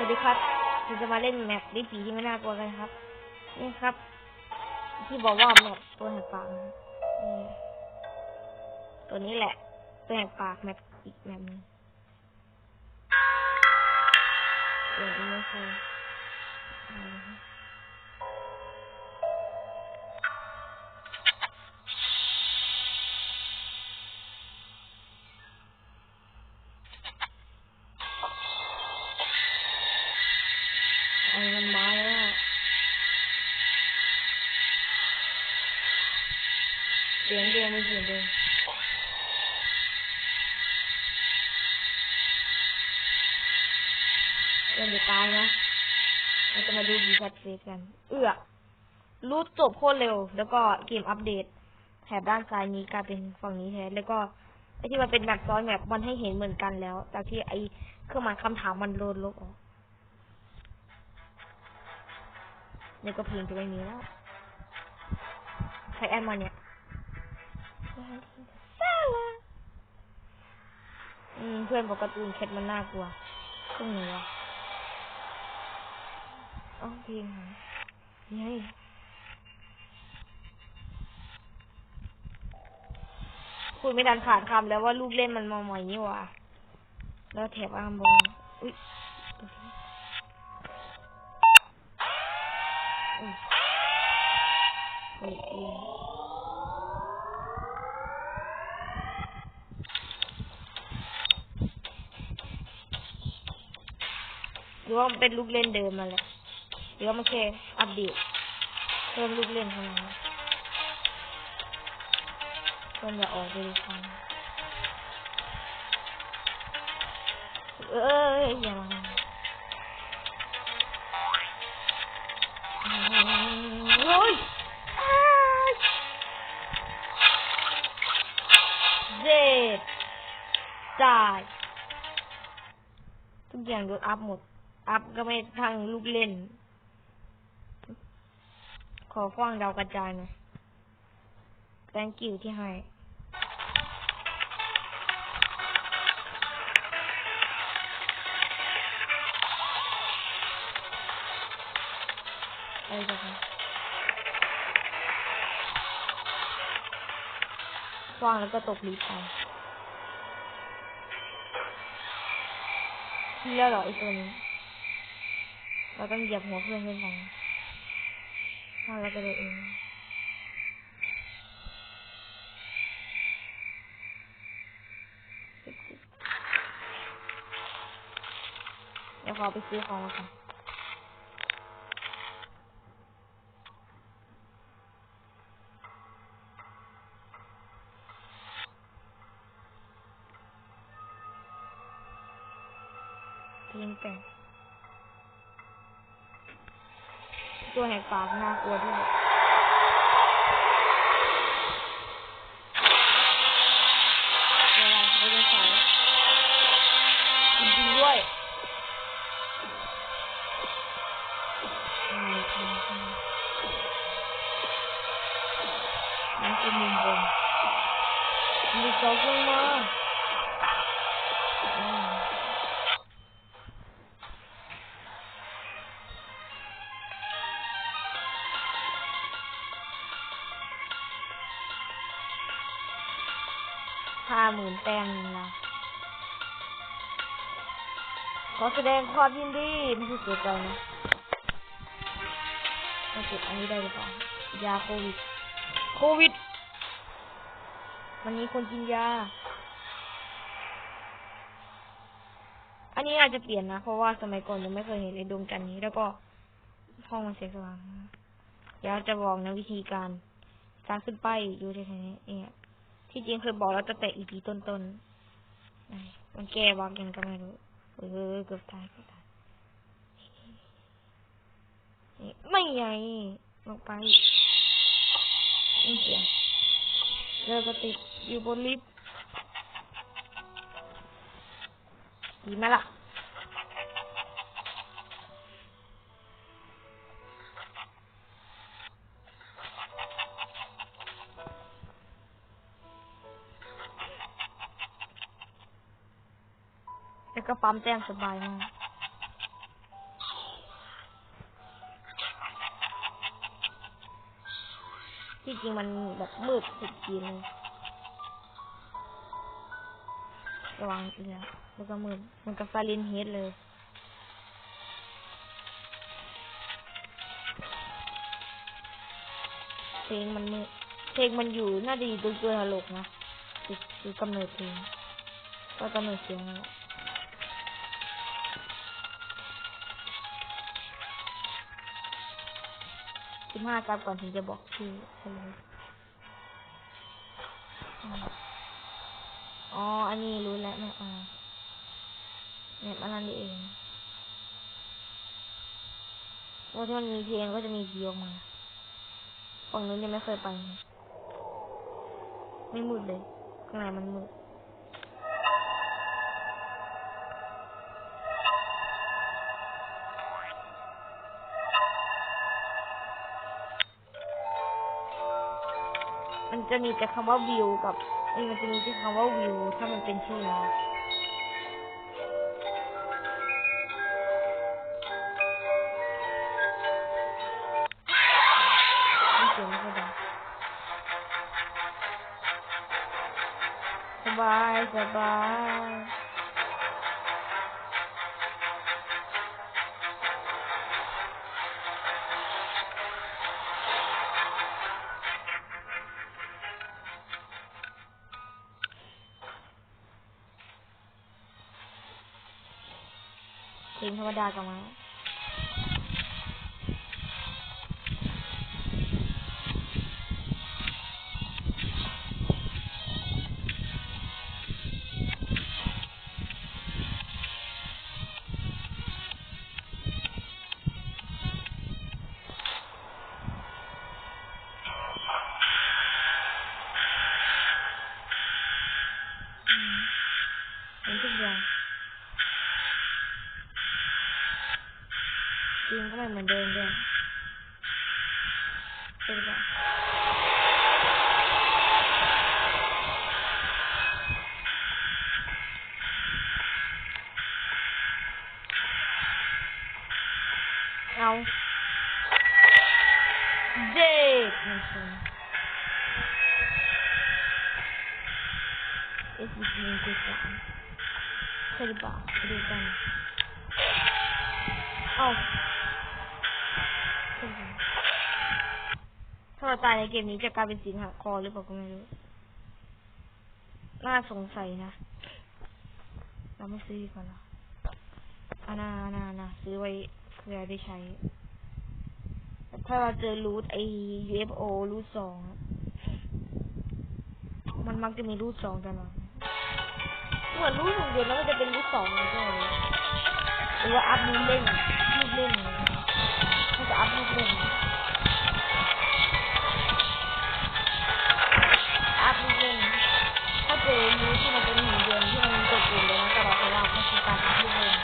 วัสดีครับเราจะมาเล่นแมปดิผีที่ไม่น่ากลัวกันครับ นี่ครับ ที่บอกว่าแมปตัวแหกปากตัวนี้แหละ ตัวแหกปากแมปอีกแมปหนึงเดี๋ยวนี้เคยเอ ยังเดิมไม่เสียงเดิมเดินจะตายนะเราจะมาดูบีแพทเฟกัน เอื้อรูดจบโคตรเร็ว แล้วก็เกมอัปเดต แถบด้านซ้ายนี้กลายเป็นฝั่งนี้แทนแล้วก็ไอที่มันเป็นแมปซ้อนแมปมันให้เห็นเหมือนกันแล้วจากที่ไอเครื่องหมายคำถามมันโดนลบออกเนี่ยก็เพลงจะไม่มีแล้วใครแอดมาเนี่ย ซาลาอืม เพื่อนบอกการ์ตูนแคทมันน่ากลัวเครื่องไหนวะอ๋อเพลงหายนี่ไงพูดไม่ดันขาดคำแล้วว่าลูกเล่นมันมาใหม่นี่ว่าแล้วแถบอ้างบนอุ้ยอุ้ยเปิดเองหรือว่ามัน เป็นลูกเล่นเดิมมาและหรือว่ามันแค่อัปเดตเพิ่มลูกเล่นเข้ามาเพิ่มอย่าออกไปดูฟังเอ้ยอย่ามาโอ้ยอายเจ็ดตายทุกอย่างโดนอัพหมด อัพก็ไม่ทางลูกเล่น ขอคว้างดาวกระจายหน่อย thank you ที่ให้อะไรจะคะคว้างแล้วก็ตกลิฟต์ไปที่แล้วเหรอไอตัวนี้ เราต้องเหยียบหัวเพื่อนขึ้นไปถ้าเราจะเดินเองเดี๋ยวขอไปซื้อของแล้วกันเพลงแต่ง ตัวแหกปากน่ากลัวด้วยเวลาไม่ได้ มื่นแต้มนะขอแสดงความยินดีไม่ใช่เสียใจนะมาเก็บอันนี้ได้หรือเปล่ายาโควิด โควิด วันนี้คนกินยา อันนี้อาจจะเปลี่ยนนะ เพราะว่าสมัยก่อนยังไม่เคยเห็นไอ้ดวงจันทร์นี้ แล้วก็ห้องมันเสียงสว่างเดี๋ยวจะบอกนะวิธีการการขึ้นป้ายอยู่ที่ไหนเนี่ย ที่จริงเคยบอกแล้วตั้งแต่อีพีต้นๆนมันแก้วางกันก็ไม่รู้เออเกือบตายเกือบตายไม่ใหญ่ลงไปนี่เสียเรือก็ติดอยู่บนลิฟต์ดีไหมล่ะ ก็ปั๊มแต้มสบายมากที่จริงมันแบบมืดสุดจีนเลยระวังเอียแล้วก็มืดมันก็บซาลินเฮดเลยเพลงมันมืดเพลงมันอยู่น่าจะอยู่ตรงตัวตลกนะคือกำเนิดเพลงก็กำเนิดเสียงแหละ บห้ากับก่อนถึงจะบอกชื่อใช่ไหมอ๋อ อันนี้รู้แล้วแม่อ่าเนี่ยมันนั่นเองว่าที่มันมีเพลงก็จะมีผีออกมาฝั่งนู้นยังไม่เคยไป ไม่มืดเลยข้างในมันมืด จะมีแต่คำว่าวิวกับเอ้ยมันจะมีแต่คำว่าวิว ถ้ามันเป็นชื่อนะไม่เสียงไม่ค่อยดังสบายสบาย เพลงธรรมดากับมา จริงก็ไม่เหมือน ถ้าเราตายในเกมนี้จะกลายเป็นสิงหักคอหรือเปล่าก็ไม่รู้ น่าสงสัยนะ เราไม่ซื้อดีกว่อนหรออานาอานาอานาซื้อไว้เพื่อได้ใช้ ถ้าเราเจอรูทไอ UFO รูทสองอะมันมักจะมีรูทสองตลอดเหมือนรูทหนึ่งเดือนแล้วมันจะเป็นรูทสองเลยใช่ไหมหรือว่าอัพรูทเล่นรูทเล่นมันจะ อัพรูทเล่นอัพรูทเล่นถ้าเจอรูทที่มันเป็นหนึ่งเดือนที่มันมีตัวเกมเลยนะแต่เราไปว่ามันคือการอัพรูทเล่น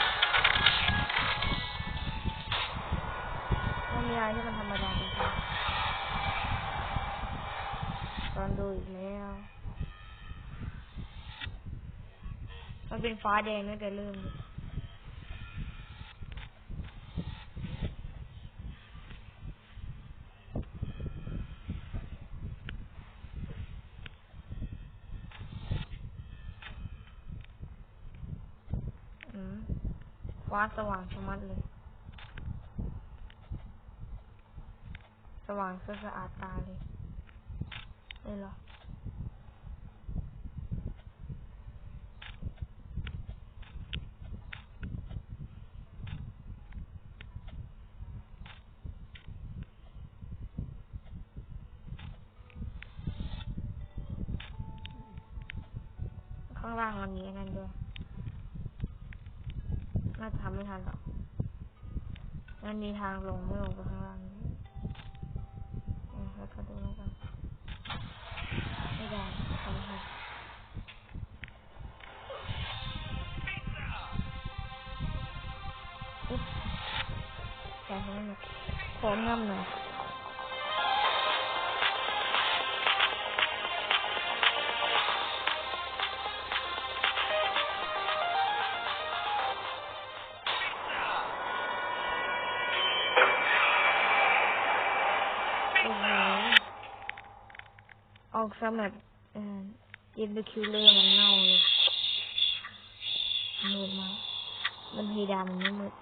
มันมีอะไรที่มันธรรมดาไปค่ะตอนดูอีกแล้วมันเป็นฟ้าแดงตั้งแต่เริ่มเลยอืม ฟ้าสว่างชะมัดเลย สว่างสะสะอาดตาเลยเลยเหรอข้างล่างมันมีอันนั้นด้วย น่าจะทำไม่ทันหรอกมันมีทางลงไม่ลงไปข้างล่างนี้อะแล้วก็ดูแล้วกันไม่ได้ทำไม่ทันอุ๊บแกะให้หน่อยขอน้ำหน่อย ออกซะแบบเออเกมดูคิวเลอร์มันเน่าเลยมืดมากมันพีดามันไม่มืด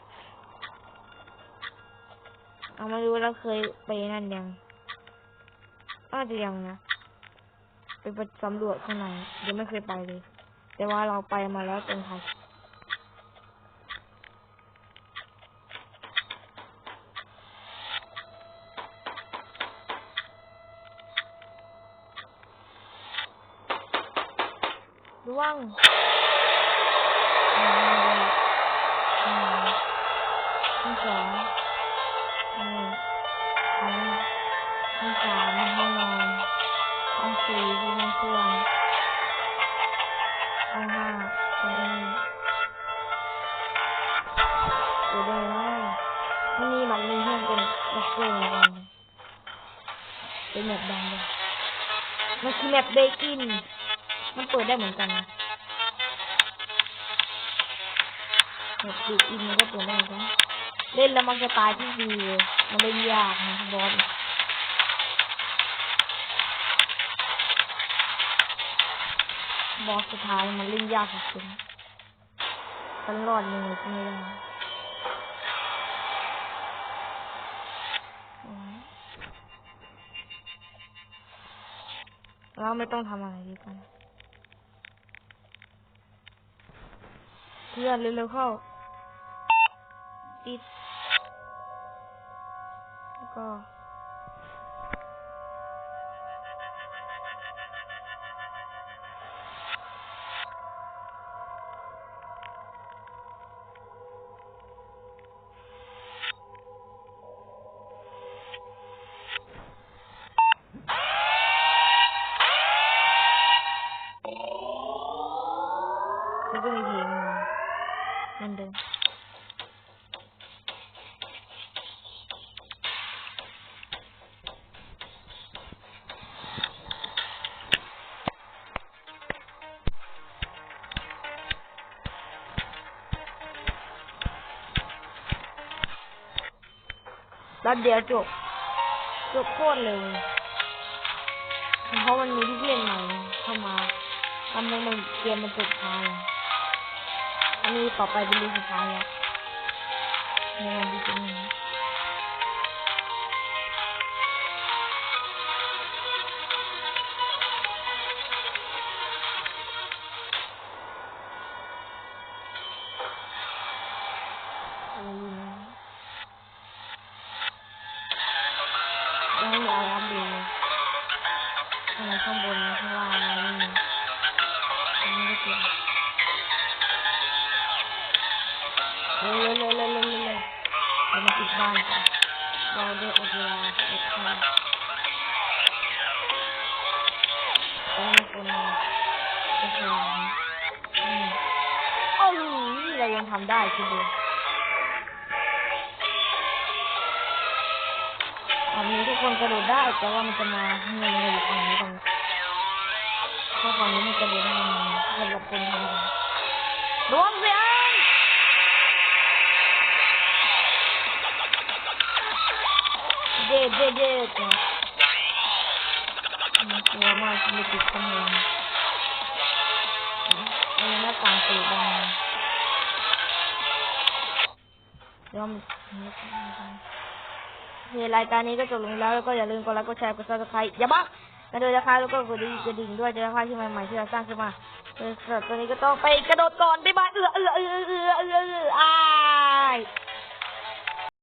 เอามาดูแล้วเคยไปนั่นยังน่าจะยังนะไปปสำรวจข้างในยังไม่เคยไปเลย แต่ว่าเราไปมาแล้วตรงไทยระวังอืมอืม ห้องสองอืมห้องห้องสามห้องนอนห้องสี่ที่ห้องเครื่องห้องห้าตรงนี้เดี๋ยวได้ไหมมันมีมันมีเพื่อนเป็นด็อกเตอร์อะไรเนี่ยเป็นแบบดังเลยมันคือแบบเบกิน มันเปิดได้เหมือนกันนะ แบบเบกินมันก็เปิดได้เหมือนกันเล่นแล้วมันจะตายที่ดีมันเล่นยากนะบอสบอสสุดท้ายมันเล่นยากสุดตลอดเลยก็ไม่ได้โอ้ยเราไม่ต้องทำอะไรดีกัน เพื่อนเร็วๆเข้า ติด แล้วก็ แล้วเดี๋ยวจบจบโคตรเร็วเพราะมันมีที่เล่นใหม่เข้ามาทำให้มันเกมมันจบช้าลงอันนี้ต่อไปเป็นเรื่องสุดท้ายแล้วในวันที่จะมีอะ แล้วมีคนมาจะพยายามอืมโอ้โหนี่เรายังทำได้คิดดูอันนี้ทุกคนกระโดดได้แต่ว่ามันจะมาเงินอยู่ฝั่งนี้ตรงนี้ถ้าฝั่งนี้มันกระโดดได้มันสำหรับคนทำงานรวมเสียงเด็ดเด็ดเด็ด กลัวมากที่ไม่ติดกำแพงอันนี้หน้าต่างเปิดได้เดี๋ยวมันโอเครายการนี้ก็จบลงแล้วแล้วก็อย่าลืมกดไลค์กดแชร์กดซับสไครต์อย่าบ้ากระโดดนะคะแล้วก็กดกระดิ่งด้วยจะได้พลาดที่ใหม่ๆที่เราสร้างขึ้นมาสำหรับตัวนี้ก็ต้องไปกระโดดก่อนบ๊ายบายเอือเอือเอือเอือเอือเอืออ่า